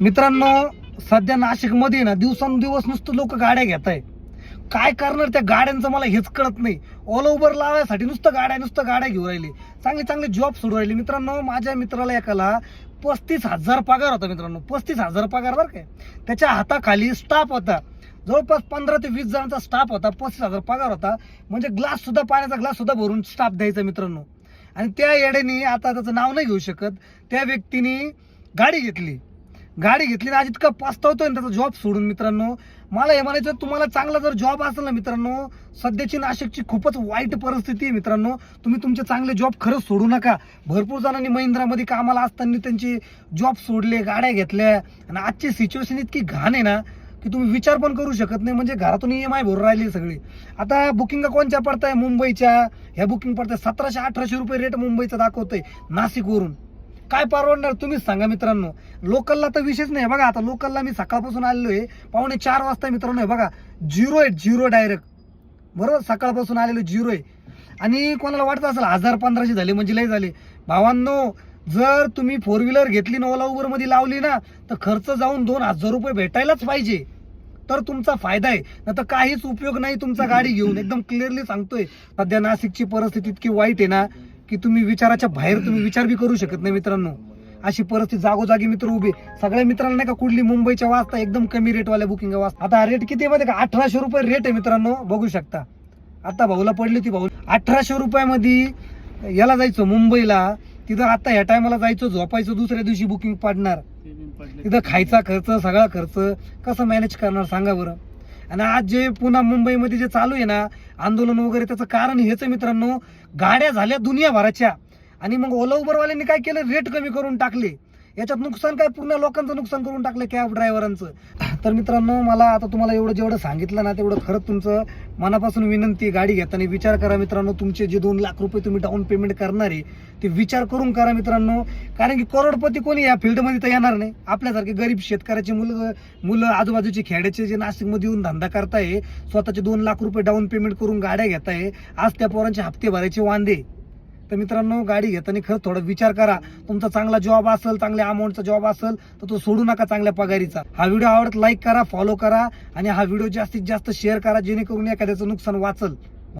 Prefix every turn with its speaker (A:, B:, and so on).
A: मित्रांनो सध्या नाशिकमध्ये ना दिवसांदिवस नुसतं लोक गाड्या घेत आहे काय करणार त्या गाड्यांचं मला हेच कळत नाही. ऑल ओव्हर लावायसाठी नुसतं गाड्या नुसतं गाड्या घेऊन राहिले. चांगले चांगले जॉब सुरू राहिले. मित्रांनो माझ्या मित्राला एकाला पस्तीस हजार पगार होता मित्रांनो. पस्तीस हजार पगार बरं काय त्याच्या हाताखाली स्टाफ होता. जवळपास पंधरा ते वीस जणांचा स्टाफ होता. पस्तीस हजार पगार होता. म्हणजे ग्लास सुद्धा पाण्याचा ग्लास सुद्धा भरून स्टाफ द्यायचा मित्रांनो. आणि त्या येड्याने आता त्याचं नाव नाही घेऊ शकत. त्या व्यक्तीने गाडी घेतली. गाडी घेतली ना आज इतका पास्तावतोय ना त्याचा जॉब सोडून मित्रांनो. मला हे म्हणायचं तुम्हाला चांगला जर जॉब असेल ना मित्रांनो सध्याची नाशिकची खूपच वाईट परिस्थिती आहे मित्रांनो. तुम्ही तुमचे चांगले जॉब खरंच सोडू नका. भरपूर जणांनी महिंद्रामध्ये कामाला असताना त्यांचे जॉब सोडले गाड्या घेतल्या. आणि आजची सिच्युएशन इतकी घाण आहे ना की तुम्ही विचार पण करू शकत नाही. म्हणजे घरातून ई एम आय भरून राहिली सगळी. आता बुकिंग कोणच्या पडताय? मुंबईच्या. ह्या बुकिंग पडताय सतराशे अठराशे रुपये रेट मुंबईचा दाखवतोय नाशिकवरून. काय परवडणार तुम्हीच सांगा मित्रांनो. लोकलला तर विशेष नाही. बघा आता लोकलला मी सकाळपासून आलेलो आहे पावणे चार वाजता मित्रांनो आहे बघा. झिरो आहे झिरो डायरेक्ट. बरोबर? सकाळपासून आलेलो झिरो आहे. आणि कोणाला वाटत असेल हजार पंधराशे झाले म्हणजे लय झाले. भावांनो जर तुम्ही फोर व्हीलर घेतली ना ओला उबरमध्ये लावली ना तर खर्च जाऊन दोन हजार रुपये भेटायलाच पाहिजे. तर तुमचा फायदा आहे. ना तर काहीच उपयोग नाही तुमचा गाडी घेऊन. एकदम क्लिअरली सांगतोय. सध्या नाशिकची परिस्थिती इतकी वाईट आहे ना. की तुम्ही विचाराच्या बाहेर तुम्ही विचार बी करू शकत नाही मित्रांनो. अशी परिस्थिती जागोजागी मित्र उभे. सगळ्या मित्रांना नाही का कुठली मुंबईच्या वाजता एकदम कमी रेटवाल्या बुकिंग वाजता. आता रेट किती आहे का? अठराशे रुपये रेट आहे मित्रांनो. बघू शकता. आता भाऊला पडली ती भाऊ. अठराशे रुपयामध्ये याला जायचं मुंबईला. तिथं आता ह्या टायमाला जायचं झोपायचं दुसऱ्या दिवशी बुकिंग पाडणार. तिथं खायचा खर्च सगळा खर्च कसं मॅनेज करणार सांगा बरं. आणि आज जे पुन्हा मुंबईमध्ये जे चालू आहे ना आंदोलन वगैरे त्याचं कारण हेच मित्रांनो गाड्या झाल्या दुनियाभराच्या. आणि मग ओला उबरवाल्यांनी काय केलं? रेट कमी करून टाकले. याच्यात नुकसान काय? पूर्ण लोकांचं नुकसान करून टाकलं कॅब ड्रायव्हरांचं तर मित्रांनो मला आता तुम्हाला एवढं जेवढं सांगितलं ना तेवढं खरंच तुमचं मनापासून विनंती गाडी घेताना विचार करा मित्रांनो तुमचे जे दोन लाख रुपये तुम्ही डाऊन पेमेंट करणार आहे ते विचार करून करा मित्रांनो. कारण की करोडपती कोणी या फील्डमध्ये तर येणार नाही. आपल्यासारखे गरीब शेतकऱ्याचे मुलं मुलं आजूबाजूचे खेड्याचे जे नाशिकमध्ये येऊन धंदा करताय स्वतःचे दोन लाख रुपये डाऊन पेमेंट करून गाड्या घेताय आज त्या पोरांचे हप्ते भरायचे वांदे. तर मित्रांनो गाडी घेताना खरं थोडा विचार करा. तुमचा चांगला जॉब असेल चांगल्या अमाऊंटचा जॉब असेल तर तो सोडू नका चांगल्या पगारीचा. हा व्हिडिओ आवडत लाईक करा फॉलो करा आणि हा व्हिडिओ जास्तीत जास्त शेअर करा जेणेकरून एखाद्याचं नुकसान वाचल.